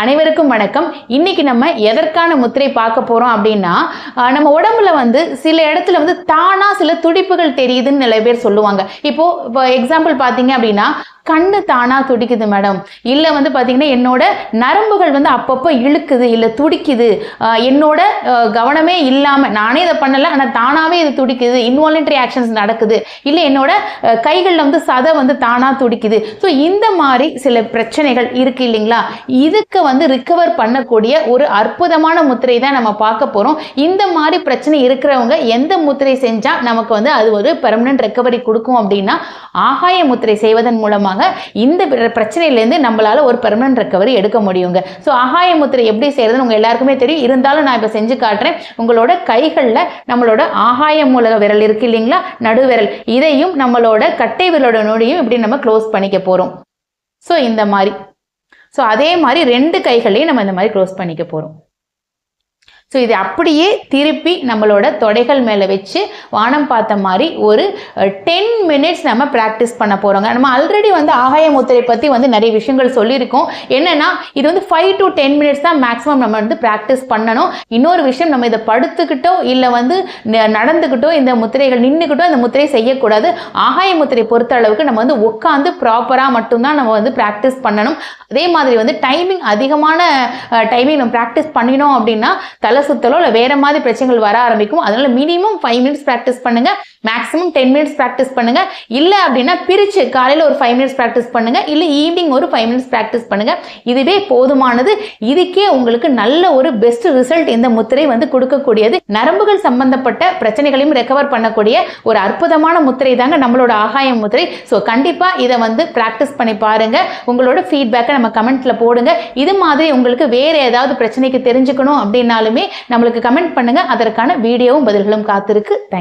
அனைவருக்கும் வணக்கம். இன்னைக்கு நம்ம எதற்கான முத்திரை பார்க்க போறோம் அப்படின்னா நம்ம உடம்புல வந்து சில இடத்துல வந்து தானா சில துடிப்புகள் தெரியுதுன்னு நிறைய பேர் சொல்லுவாங்க. இப்போ இப்போ எக்ஸாம்பிள் பார்த்தீங்க அப்படின்னா கண்ணு தானா துடிக்குது மேடம் இல்லை வந்து பார்த்தீங்கன்னா என்னோட நரம்புகள் வந்து அப்பப்போ இழுக்குது இல்லை துடிக்குது. என்னோட கவனமே இல்லாமல் நானே இதை பண்ணலை ஆனால் தானாகவே இது துடிக்குது. இன்வாலன்ட்ரி ஆக்ஷன்ஸ் நடக்குது. இல்லை என்னோட கைகளில் கைகள்ல வந்து சதை வந்து தானா துடிக்குது. ஸோ இந்த மாதிரி சில பிரச்சனைகள் இருக்கு இல்லைங்களா? இதுக்கு வந்து ரிக்கவர் பண்ணக்கூடிய ஒரு அற்புதமான முத்திரை தான் நம்ம பார்க்க போறோம். இந்த மாதிரி பிரச்சனை இருக்கிறவங்க எந்த முத்திரை செஞ்சா நமக்கு வந்து அது ஒரு பெர்மனன்ட் ரெக்கவரி கொடுக்கும் அப்படின்னா ஆகாய முத்திரை செய்வதன் மூலமாக இந்த பிரச்சனையிலேருந்து நம்மளால ஒரு பெர்மனன்ட் ரெக்கவரி எடுக்க முடியுங்க. ஸோ அகாய முத்திரை எப்படி செய்யறதுன்னு உங்க எல்லாருக்குமே தெரியும். இருந்தாலும் நான் இப்போ செஞ்சு காட்டுறேன். உங்களோட கைகளில் நம்மளோட ஆகாய மூலக விரல் இருக்கு இல்லைங்களா? நடுவிரல். இதையும் நம்மளோட கட்டை விரலோட நொடியும் இப்படி நம்ம க்ளோஸ் பண்ணிக்க போறோம். ஸோ இந்த மாதிரி. ஸோ அதே மாதிரி ரெண்டு கைகளையும் நம்ம இந்த மாதிரி க்ளோஸ் பண்ணிக்க போகிறோம் ஸோ இது அப்படியே திருப்பி நம்மளோட தொடைகள் மேலே வச்சு வானம் பார்த்த மாதிரி ஒரு டென் மினிட்ஸ் நம்ம ப்ராக்டிஸ் பண்ண போகிறோங்க நம்ம ஆல்ரெடி வந்து ஆகாய முத்திரை பற்றி வந்து நிறைய விஷயங்கள் சொல்லியிருக்கோம். என்னென்னா இது வந்து ஃபைவ் டு டென் மினிட்ஸ் தான் மேக்ஸிமம் நம்ம வந்து ப்ராக்டிஸ் பண்ணணும். இன்னொரு விஷயம் நம்ம இதை படுத்துக்கிட்டோ இல்லை வந்து ந- நடந்துக்கிட்டோ இந்த முத்திரைகள் நின்றுக்கிட்டோ இந்த முத்திரை செய்யக்கூடாது. ஆகாய முத்திரை பொறுத்த அளவுக்கு நம்ம வந்து உட்காந்து ப்ராப்பராக மட்டும்தான் நம்ம வந்து ப்ராக்டிஸ் பண்ணணும். அதே மாதிரி வந்து டைமிங் அதிகமான டைமிங் நம்ம ப்ராக்டிஸ் பண்ணினோம் அப்படின்னா தலை சுத்தலோ இல்லை வேற மாதிரி பிரச்சனைகள் வர ஆரம்பிக்கும் அதனால மினிமம் ஃபைவ் மினிட்ஸ் ப்ராக்டிஸ் பண்ணுங்க. மேக்ஸிமம் டென் மினிட்ஸ் ப்ராக்டிஸ் பண்ணுங்க. இல்லை அப்படின்னா பிரிச்சு காலையில் ஒரு ஃபைவ் மினிட்ஸ் ப்ராக்டிஸ் பண்ணுங்க. இல்லை ஈவினிங் ஒரு ஃபைவ் மினிட்ஸ் ப்ராக்டிஸ் பண்ணுங்க. இதுவே போதுமானது. இதுக்கே உங்களுக்கு நல்ல ஒரு பெஸ்ட் ரிசல்ட் இந்த முத்திரை வந்து கொடுக்கக்கூடியது. நரம்புகள் சம்பந்தப்பட்ட பிரச்சனைகளையும் ரெக்கவர் பண்ணக்கூடிய ஒரு அற்புதமான முத்திரை தாங்க நம்மளோட ஆகாயம் முத்திரை. ஸோ கண்டிப்பாக இதை வந்து ப்ராக்டிஸ் பண்ணி பாருங்க. உங்களோட ஃபீட்பேக்கை நம்ம கமெண்ட்ல போடுங்க. இது மாதிரி உங்களுக்கு வேற ஏதாவது பிரச்சனைக்கு தெரிஞ்சுக்கணும் அப்படின்னாலுமே நம்மளுக்கு கமெண்ட் பண்ணுங்க. அதற்கான வீடியோவும் பதில்களும் காத்திருக்கு. தேங்க்யூ